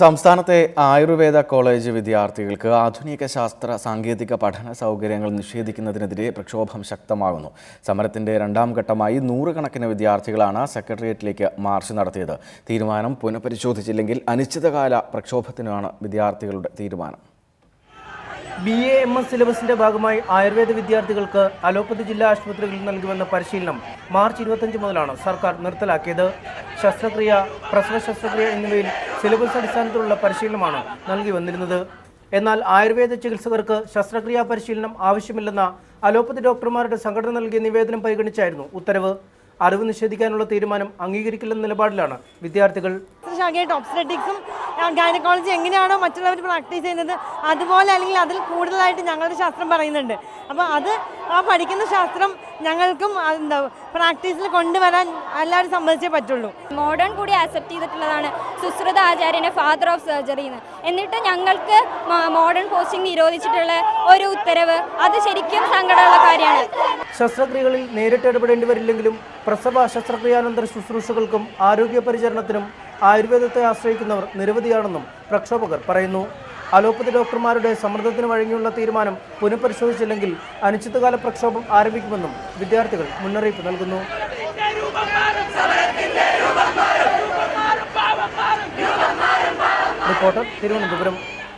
സംസ്ഥാനത്തെ ആയുർവേദ കോളേജ് വിദ്യാർത്ഥികൾക്ക് ആധുനിക ശാസ്ത്ര സാങ്കേതിക പഠന സൗകര്യങ്ങൾ നിഷേധിക്കുന്നതിനെതിരെ പ്രക്ഷോഭം ശക്തമാകുന്നു. സമരത്തിന്റെ രണ്ടാം ഘട്ടമായി നൂറുകണക്കിന് വിദ്യാർത്ഥികളാണ് സെക്രട്ടേറിയറ്റിലേക്ക് മാർച്ച് നടത്തിയത്. തീരുമാനം പുനഃപരിശോധിച്ചില്ലെങ്കിൽ അനിശ്ചിതകാല പ്രക്ഷോഭത്തിനാണ് വിദ്യാർത്ഥികളുടെ തീരുമാനം. ബി എ എം എസ് സിലബസിന്റെ ഭാഗമായി ആയുർവേദ വിദ്യാർത്ഥികൾക്ക് അലോപ്പതി ജില്ലാ ആശുപത്രികളിൽ നൽകുമെന്ന പരിശീലനം മാർച്ച് ഇരുപത്തഞ്ച് മുതലാണ് സർക്കാർ നിർത്തലാക്കിയത്. ശസ്ത്രക്രിയ പ്രസവ ശസ്ത്രക്രിയ എന്നിവയിൽ സിലബസ് അടിസ്ഥാനത്തിലുള്ള പരിശീലനമാണ് നൽകി വന്നിരുന്നത്. എന്നാൽ ആയുർവേദ ചികിത്സകർക്ക് ശസ്ത്രക്രിയാ പരിശീലനം ആവശ്യമില്ലെന്ന അലോപ്പതി ഡോക്ടർമാരുടെ സംഘടന നൽകിയ നിവേദനം പരിഗണിച്ചായിരുന്നു ഉത്തരവ്. അറിവ് നിഷേധിക്കാനുള്ള തീരുമാനം അംഗീകരിക്കില്ലെന്ന നിലപാടിലാണ് വിദ്യാർത്ഥികൾ. ഗൈനക്കോളജി എങ്ങനെയാണോ മറ്റുള്ളവർ പ്രാക്ടീസ് ചെയ്യുന്നത് അതുപോലെ അല്ലെങ്കിൽ അതിൽ കൂടുതലായിട്ട് ഞങ്ങളുടെ ശാസ്ത്രം പറയുന്നുണ്ട്. അപ്പോൾ അത് ആ പഠിക്കുന്ന ശാസ്ത്രം ഞങ്ങൾക്കും എന്താ പ്രാക്ടീസിൽ കൊണ്ടുവരാൻ എല്ലാവരും സംബന്ധിച്ചേ പറ്റുള്ളൂ. മോഡേൺ കൂടി ആക്സെപ്റ്റ് ചെയ്തിട്ടുള്ളതാണ് സുശ്രുത ആചാര്യനെ ഫാദർ ഓഫ് സർജറി എന്ന് എന്നിട്ട് ഞങ്ങൾക്ക് മോഡേൺ പോസ്റ്റിംഗ് നിരോധിച്ചിട്ടുള്ള ഒരു ഉത്തരവ്. അത് ശരിക്കും സങ്കടമുള്ള കാര്യമാണ്. ശസ്ത്രക്രിയകളിൽ നേരിട്ട് ഇടപെടേണ്ടി വരില്ലെങ്കിലും പ്രസവ ശസ്ത്രക്രിയാനന്തര ശുശ്രൂഷകൾക്കും ആരോഗ്യ പരിചരണത്തിനും ആയുർവേദത്തെ ആശ്രയിക്കുന്നവർ നിരവധിയാണെന്നും പ്രക്ഷോഭകർ പറയുന്നു. അലോപ്പതി ഡോക്ടർമാരുടെ സമ്മർദ്ദത്തിന് വഴങ്ങിയുള്ള തീരുമാനം പുനഃപരിശോധിച്ചില്ലെങ്കിൽ അനിശ്ചിതകാല പ്രക്ഷോഭം ആരംഭിക്കുമെന്നും വിദ്യാർത്ഥികൾ മുന്നറിയിപ്പ് നൽകുന്നു. റിപ്പോർട്ടർ തിരുവനന്തപുരം.